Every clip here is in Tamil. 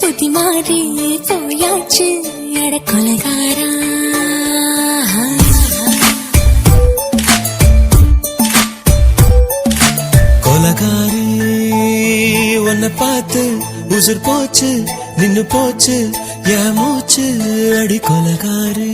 பதி மாறி போயாச்சு. எட கொலகாரா. கொலகாரி உன்னை பார்த்து உசுர் போச்சு நின்னு போச்சு என் மூச்சு? அடி கொலகாரி.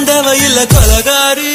ஆண்டவ இல்ல கொலகாரி.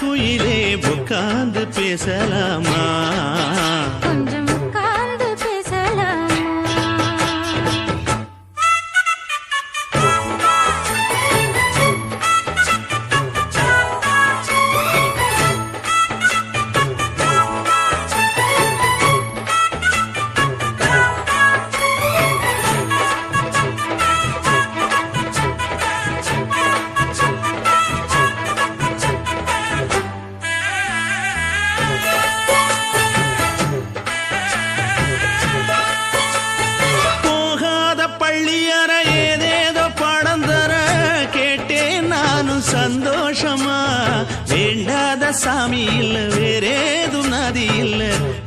குயிலே உட்கார்ந்து பேசலாமா?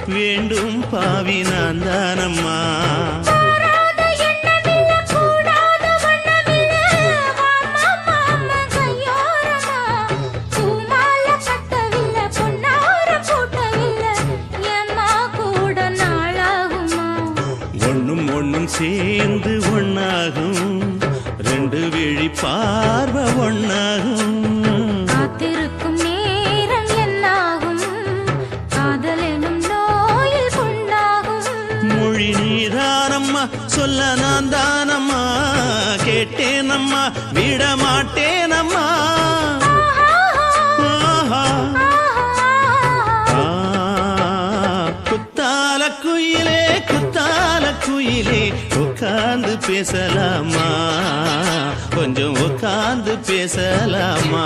வேண்டும் பாவி நான் தானம்மா. மாட்டேனம்மா. குத்தால குயிலே குத்தால குயிலே உட்கார்ந்து பேசலாமா? கொஞ்சம் உட்கார்ந்து பேசலாமா?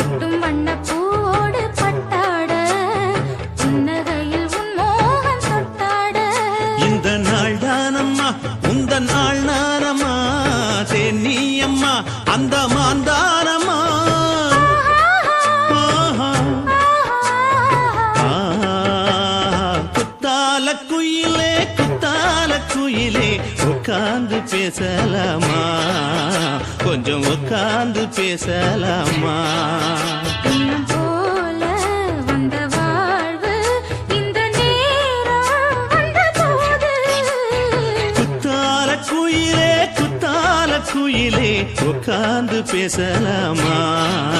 காலக்குயிலே குத்தால குயிலே உட்கார்ந்து பேசலாமா? கொஞ்சம் உட்கார்ந்து பேசலாமா? குயிலே குத்தால குயிலே உட்கார்ந்து பேசலாமா?